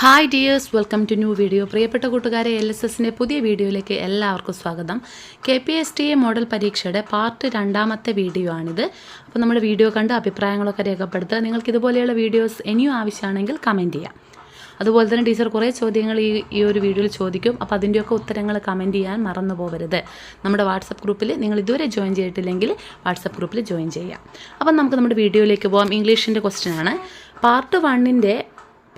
Hi dears welcome to new video പ്രിയപ്പെട്ട കൂട്ടുകാരെ L S എസിന്റെ പുതിയ വീഡിയോയിലേക്ക് എല്ലാവർക്കും സ്വാഗതം. K P S T A model പരീക്ഷയുടെ പാർട്ട് രണ്ടാമത്തെ വീഡിയോ ആണിത്. അപ്പോൾ നമ്മുടെ വീഡിയോ കണ്ട് അഭിപ്രായങ്ങളൊക്കെ രേഖപ്പെടുത്തുക. നിങ്ങൾക്ക് ഇതുപോലെയുള്ള വീഡിയോസ് ഇനിയും ആവശ്യമാണെങ്കിൽ കമന്റ് ചെയ്യാം. അതുപോലെ തന്നെ ടീച്ചർ കുറേ ചോദ്യങ്ങൾ ഈ ഈ ഒരു വീഡിയോയിൽ ചോദിക്കും. അപ്പോൾ അതിന്റെയൊക്കെ ഉത്തരങ്ങൾ കമന്റ് ചെയ്യാൻ മറന്നു പോകരുത് നമ്മുടെ വാട്സപ്പ് ഗ്രൂപ്പിൽ നിങ്ങൾ ഇതുവരെ ജോയിൻ ചെയ്തിട്ടില്ലെങ്കിൽ വാട്സപ്പ് ഗ്രൂപ്പിൽ ജോയിൻ ചെയ്യാം. അപ്പം നമുക്ക് നമ്മുടെ വീഡിയോയിലേക്ക് പോകാം ഇംഗ്ലീഷിന്റെ ക്വസ്റ്റ്യൻ ആണ്. പാർട്ട് വണ്ണിന്റെ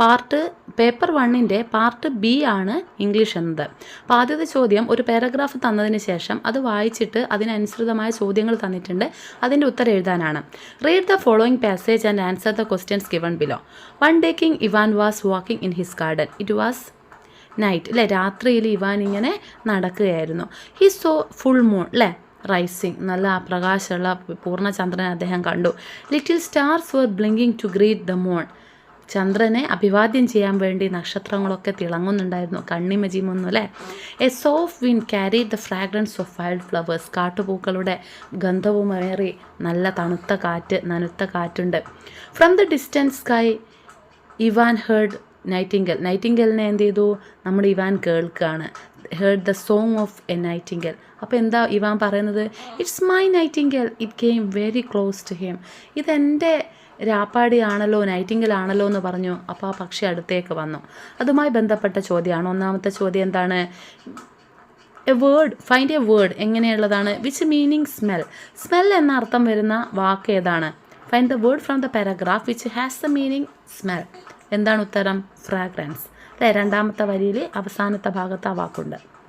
പാർട്ട് പേപ്പർ വണ്ണിന്റെ പാർട്ട് ബി ആണ് ഇംഗ്ലീഷ് എന്നത്. അപ്പോൾ ആദ്യത്തെ ചോദ്യം ഒരു പാരഗ്രാഫ് തന്നതിന് ശേഷം അത് വായിച്ചിട്ട് അതിനനുസൃതമായ ചോദ്യങ്ങൾ തന്നിട്ടുണ്ട്. അതിന്റെ ഉത്തരം എഴുതാനാണ്. Read the following passage and answer the questions given below one day king Ivan was walking in his garden it was night അല്ലേ രാത്രിയിൽ ഇവാൻ ഇങ്ങനെ നടക്കുകയായിരുന്നു. ഹി സോ ഫുൾ മൂൺ അല്ലേ റൈസിങ് നല്ല പ്രകാശമുള്ള പൂർണചന്ദ്രനെ അദ്ദേഹം കണ്ടു. Little stars were blinking to greet the moon ചന്ദ്രനെ അഭിവാദ്യം ചെയ്യാൻ വേണ്ടി നക്ഷത്രങ്ങളൊക്കെ തിളങ്ങുന്നുണ്ടായിരുന്നു. കണ്ണിമജിമൊന്നും അല്ലേ? A soft wind carry the fragrance of wild flowers കാട്ടുപൂക്കളുടെ ഗന്ധവുമേറി നല്ല തണുത്ത കാറ്റ് നനുത്ത കാറ്റുണ്ട്. From the distance sky Ivan heard nightingale നൈറ്റിംഗലിനെ എന്ത് ചെയ്തു? നമ്മൾ ഇവാൻ കേൾക്കുകയാണ്. Heard the song of a nightingale അപ്പോൾ എന്താ ഇവാൻ പറയുന്നത്? It's my nightingale it came very close to him ഇതെന്റെ രാപ്പാടിയാണല്ലോ നൈറ്റിംഗലാണല്ലോ എന്ന് പറഞ്ഞു. അപ്പോൾ ആ പക്ഷി അടുത്തേക്ക് വന്നു. അതുമായി ബന്ധപ്പെട്ട ചോദ്യമാണ്. ഒന്നാമത്തെ ചോദ്യം എന്താണ്? A word find a word എങ്ങനെയുള്ളതാണ്? Which meaning smell smell എന്ന അർത്ഥം വരുന്ന വാക്ക് ഏതാണ്? Find the word from the paragraph which has the meaning smell എന്താണ് ഉത്തരം? ഫ്രാഗ്രൻസ് അല്ലേ? രണ്ടാമത്തെ വരിയിൽ അവസാനത്തെ ഭാഗത്ത് ആ വാക്കുണ്ട്.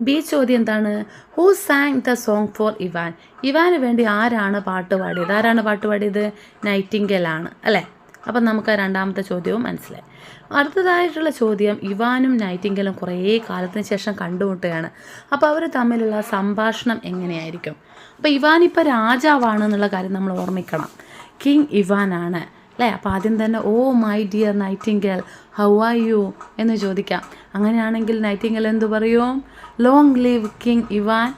ബി ചോദ്യം എന്താണ്? Who sang the song for Ivan Ivan വേണ്ടി ആരാണ് പാട്ട് പാടിയത്? ആരാണ് പാട്ട് പാടിയത്? നൈറ്റിങ്കലാണ് അല്ലേ? അപ്പം നമുക്ക് രണ്ടാമത്തെ ചോദ്യവും മനസ്സിലായി. അടുത്തതായിട്ടുള്ള ചോദ്യം ഇവാനും നൈറ്റിങ്കലും കുറേ കാലത്തിന് ശേഷം കണ്ടുമുട്ടുകയാണ്. അപ്പോൾ അവർ തമ്മിലുള്ള സംഭാഷണം എങ്ങനെയായിരിക്കും? അപ്പോൾ ഇവാൻ ഇപ്പോൾ രാജാവാണ് എന്നുള്ള കാര്യം നമ്മൾ ഓർമ്മിക്കണം. കിങ് ഇവാനാണ് അല്ലേ? അപ്പോൾ ആദ്യം തന്നെ ഓ my dear nightingale how are you എന്ന് ചോദിക്കാം. അങ്ങനെയാണെങ്കിൽ നൈറ്റിംഗൽ എന്തു പറയും? ലോങ് ലീവ് കിങ് ഇവാൻ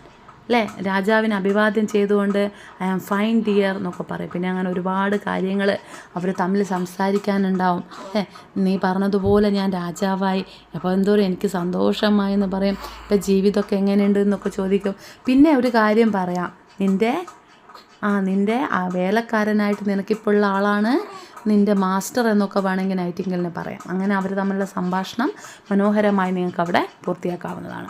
അല്ലേ രാജാവിനെ അഭിവാദ്യം ചെയ്തുകൊണ്ട് ഐ ആം ഫൈൻ ഡിയർ എന്നൊക്കെ പറയും. പിന്നെ അങ്ങനെ ഒരുപാട് കാര്യങ്ങൾ അവർ തമ്മിൽ സംസാരിക്കാനുണ്ടാവും. ഏ നീ പറഞ്ഞതുപോലെ ഞാൻ രാജാവായി. അപ്പോൾ എന്തോരം എനിക്ക് സന്തോഷമായി എന്ന് പറയും. ഇപ്പം ജീവിതമൊക്കെ എങ്ങനെയുണ്ട്? എന്നൊക്കെ ചോദിക്കും. പിന്നെ ഒരു കാര്യം പറയാം. നിന്റെ ആ നിന്റെ ആ വേലക്കാരനായിട്ട് നിനക്കിപ്പോൾ ഉള്ള ആളാണ് നിന്റെ മാസ്റ്റർ എന്നൊക്കെ വേണമെങ്കിൽ നൈറ്റിംഗലിന് പറയാം. അങ്ങനെ അവർ തമ്മിലുള്ള സംഭാഷണം മനോഹരമായി നിങ്ങൾക്ക് അവിടെ പൂർത്തിയാക്കാവുന്നതാണ്.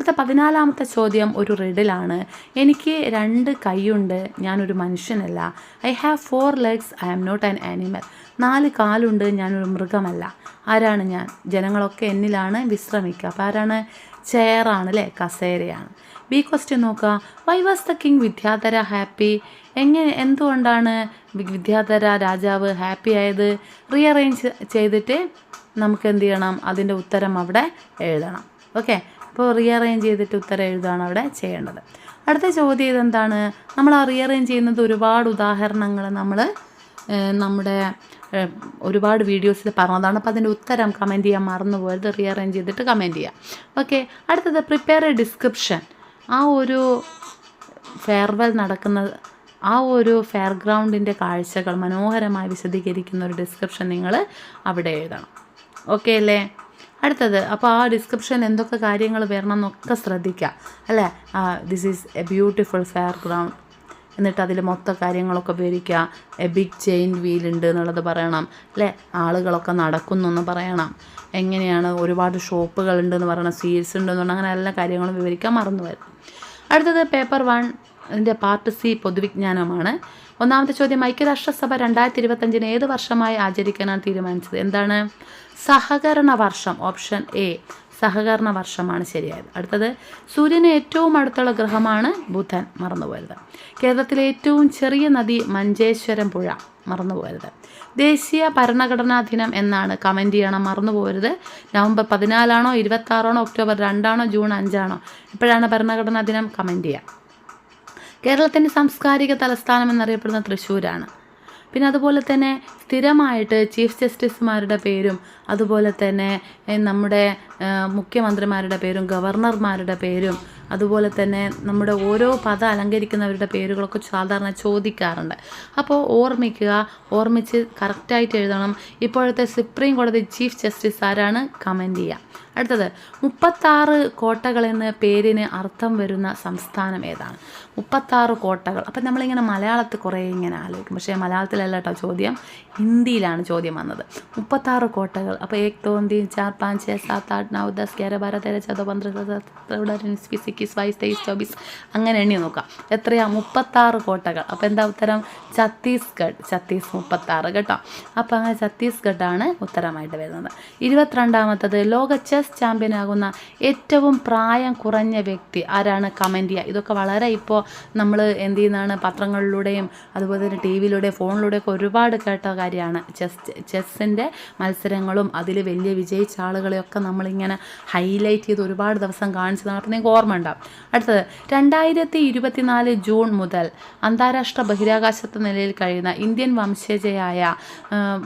അടുത്ത പതിനാലാമത്തെ ചോദ്യം ഒരു റിഡിലാണ് എനിക്ക് രണ്ട് കൈയുണ്ട് ഞാനൊരു മനുഷ്യനല്ല. I have four legs I am not an animal നാല് കാലുണ്ട് ഞാനൊരു മൃഗമല്ല. ആരാണ് ഞാൻ? ജനങ്ങളൊക്കെ എന്നിലാണ് വിശ്രമിക്കുക. അപ്പോൾ ആരാണ്? ചെയറാണ് അല്ലേ? കസേരയാണ്. ബി ക്വസ്റ്റ്യൻ നോക്കുക. Why was the king Vidyadhara happy എങ്ങനെ എന്തുകൊണ്ടാണ് വിദ്യാധര രാജാവ് ഹാപ്പി ആയത്? റീഅറേഞ്ച് ചെയ്തിട്ട് നമുക്ക് എന്ത് ചെയ്യണം? അതിന്റെ ഉത്തരം അവിടെ എഴുതണം. ഓക്കെ അപ്പോൾ റീഅറേഞ്ച് ചെയ്തിട്ട് ഉത്തരം എഴുതുകയാണ് അവിടെ ചെയ്യേണ്ടത്. അടുത്ത ചോദ്യം ഇതെന്താണ്? നമ്മൾ റീഅറേഞ്ച് ചെയ്യുന്നത് ഒരുപാട് ഉദാഹരണങ്ങൾ നമ്മൾ നമ്മുടെ ഒരുപാട് വീഡിയോസിൽ പറഞ്ഞതാണ്. അപ്പോൾ അതിന്റെ ഉത്തരം കമന്റ് ചെയ്യാൻ മറന്നു പോയത് റീഅറേഞ്ച് ചെയ്തിട്ട് കമന്റ് ചെയ്യാം. ഓക്കെ അടുത്തത് പ്രിപ്പയർ എ ഡിസ്ക്രിപ്ഷൻ ആ ഒരു ഫെയർവെൽ നടക്കുന്ന ആ ഒരു ഫെയർ ഗ്രൗണ്ടിന്റെ കാഴ്ചകൾ മനോഹരമായി വിശദീകരിക്കുന്ന ഒരു ഡിസ്ക്രിപ്ഷൻ നിങ്ങൾ അവിടെ എഴുതണം. ഓക്കെ അല്ലേ? അടുത്തത് അപ്പോൾ ആ ഡിസ്ക്രിപ്ഷൻ എന്തൊക്കെ കാര്യങ്ങൾ വരണം എന്നൊക്കെ ശ്രദ്ധിക്കുക അല്ലേ? This is a beautiful fair ground എന്നിട്ട് അതിൽ മൊത്ത കാര്യങ്ങളൊക്കെ വിവരിക്കുക എ ബിഗ് ചെയിൻ വീൽ ഉണ്ട് എന്നുള്ളത് പറയണം അല്ലേ? ആളുകളൊക്കെ നടക്കുന്നു എന്ന് പറയണം. എങ്ങനെയാണ് ഒരുപാട് ഷോപ്പുകൾ ഉണ്ടെന്ന് പറയണം സീൽസ് ഉണ്ടെന്ന് പറഞ്ഞാൽ അങ്ങനെ എല്ലാ കാര്യങ്ങളും വിവരിക്കാൻ മറന്നു വരും അടുത്തത് പേപ്പർ വൺ ഇതിന്റെ പാർട്ട് സി പൊതുവിജ്ഞാനമാണ്. ഒന്നാമത്തെ ചോദ്യം ഐക്യരാഷ്ട്രസഭ രണ്ടായിരത്തി ഇരുപത്തഞ്ചിന് ഏത് വർഷമായി ആചരിക്കാനാണ് തീരുമാനിച്ചത്? എന്താണ്? സഹകരണ വർഷം ഓപ്ഷൻ എ സഹകരണ വർഷമാണ് ശരിയായത്. അടുത്തത് സൂര്യന് ഏറ്റവും അടുത്തുള്ള ഗ്രഹമാണ് ബുധൻ മറന്നുപോയത്. കേരളത്തിലെ ഏറ്റവും ചെറിയ നദി മഞ്ചേശ്വരം പുഴ മറന്നുപോകരുത് ദേശീയ ഭരണഘടനാ ദിനം എന്നാണ് കമന്റ് ചെയ്യണം മറന്നുപോകരുത് നവംബർ പതിനാലാണോ ഇരുപത്താറാണോ ഒക്ടോബർ രണ്ടാണോ ജൂൺ അഞ്ചാണോ? എപ്പോഴാണ് ഭരണഘടനാ ദിനം കമന്റ് ചെയ്യുക കേരളത്തിന്റെ സാംസ്കാരിക തലസ്ഥാനം എന്നറിയപ്പെടുന്ന തൃശ്ശൂരാണ്. പിന്നെ അതുപോലെ തന്നെ സ്ഥിരമായിട്ട് ചീഫ് ജസ്റ്റിസുമാരുടെ പേരും അതുപോലെ തന്നെ നമ്മുടെ മുഖ്യമന്ത്രിമാരുടെ പേരും ഗവർണർമാരുടെ പേരും അതുപോലെ തന്നെ നമ്മുടെ ഓരോ പദം അലങ്കരിക്കുന്നവരുടെ പേരുകളൊക്കെ സാധാരണ ചോദിക്കാറുണ്ട്. അപ്പോൾ ഓർമ്മിക്കുക ഓർമ്മിച്ച് കറക്റ്റായിട്ട് എഴുതണം. ഇപ്പോഴത്തെ സുപ്രീം കോടതി ചീഫ് ജസ്റ്റിസ് ആരാണ്? കമന്റ് ചെയ്യുക അടുത്തത് മുപ്പത്താറ് കോട്ടകൾ എന്ന പേരിന് അർത്ഥം വരുന്ന സംസ്ഥാനം ഏതാണ്? മുപ്പത്താറ് കോട്ടകൾ. അപ്പം നമ്മളിങ്ങനെ മലയാളത്തിൽ കുറേ ഇങ്ങനെ ആലോചിക്കും. പക്ഷേ മലയാളത്തിലല്ല കേട്ടോ ചോദ്യം. ഹിന്ദിയിലാണ് ചോദ്യം വന്നത്. മുപ്പത്താറ് കോട്ടകൾ. അപ്പോൾ ഏക് തോന്തി ചാർ പാഞ്ച് സാത്ത് ആട്ട് നൗ ദസ് ഗ്യാര ബാര തേര ചതോ പന്ത്രണ്ട് ഇക്കിസ് വൈസ് തെയ്സ് ചോബീസ് അങ്ങനെ എണ്ണി നോക്കാം. എത്രയാ? മുപ്പത്താറ് കോട്ടകൾ. അപ്പോൾ എന്താ ഉത്തരം? ഛത്തീസ്ഗഡ്. ഛത്തീസ് മുപ്പത്താറ് കേട്ടോ. അപ്പോൾ അങ്ങനെ ഛത്തീസ്ഗഡാണ് ഉത്തരമായിട്ട് വരുന്നത്. ഇരുപത്തിരണ്ടാമത്തത് ലോക ചെസ് ചാമ്പ്യൻ ആകുന്ന ഏറ്റവും പ്രായം കുറഞ്ഞ വ്യക്തി ആരാണ്? കമന്റ് ചെയ്യുക ഇതൊക്കെ വളരെ ഇപ്പോൾ നമ്മൾ എന്ത് ചെയ്യുന്നതാണ്? പത്രങ്ങളിലൂടെയും അതുപോലെ തന്നെ ടി വിയിലൂടെയും ഫോണിലൂടെയൊക്കെ ഒരുപാട് കേട്ട കാര്യമാണ്. ചെസ് ചെസ്സിന്റെ മത്സരങ്ങളും അതിൽ വലിയ വിജയിച്ച ആളുകളെയൊക്കെ നമ്മളിങ്ങനെ ഹൈലൈറ്റ് ചെയ്ത് ഒരുപാട് ദിവസം കാണിച്ചതാണ് അപ്പോൾ നിങ്ങൾക്ക് ഓർമ്മ അടുത്തത് രണ്ടായിരത്തി ഇരുപത്തിനാല് ജൂൺ മുതൽ അന്താരാഷ്ട്ര ബഹിരാകാശത്ത് നിലയിൽ കഴിയുന്ന ഇന്ത്യൻ വംശജയായ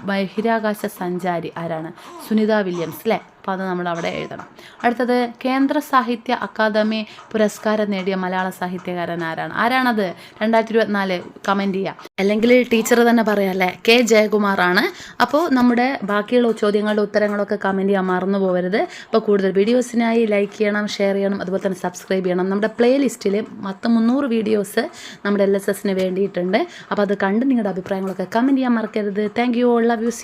ബഹിരാകാശ സഞ്ചാരി ആരാണ്? സുനിത വില്യംസ് അല്ലേ അപ്പോൾ അത് നമ്മൾ അവിടെ എഴുതണം. അടുത്തത് കേന്ദ്ര സാഹിത്യ അക്കാദമി പുരസ്കാരം നേടിയ മലയാള സാഹിത്യകാരൻ ആരാണ്? ആരാണത്? രണ്ടായിരത്തി ഇരുപത്തിനാല് കമന്റ് ചെയ്യുക അല്ലെങ്കിൽ ടീച്ചർ തന്നെ പറയാമല്ലേ കെ ജയകുമാറാണ്. അപ്പോൾ നമ്മുടെ ബാക്കിയുള്ള ചോദ്യങ്ങളുടെ ഉത്തരങ്ങളൊക്കെ കമന്റ് ചെയ്യാൻ മറന്നു പോകരുത് അപ്പോൾ കൂടുതൽ വീഡിയോസിനായി ലൈക്ക് ചെയ്യണം ഷെയർ ചെയ്യണം അതുപോലെ തന്നെ സബ്സ്ക്രൈബ് ചെയ്യണം. നമ്മുടെ പ്ലേലിസ്റ്റിൽ മൊത്തം മുന്നൂറ് വീഡിയോസ് നമ്മുടെ എൽ എസ് എസിന് വേണ്ടിയിട്ടുണ്ട്. അപ്പോൾ അത് കണ്ട് നിങ്ങളുടെ അഭിപ്രായങ്ങളൊക്കെ കമന്റ് ചെയ്യാൻ മറക്കരുത്. Thank you all love you see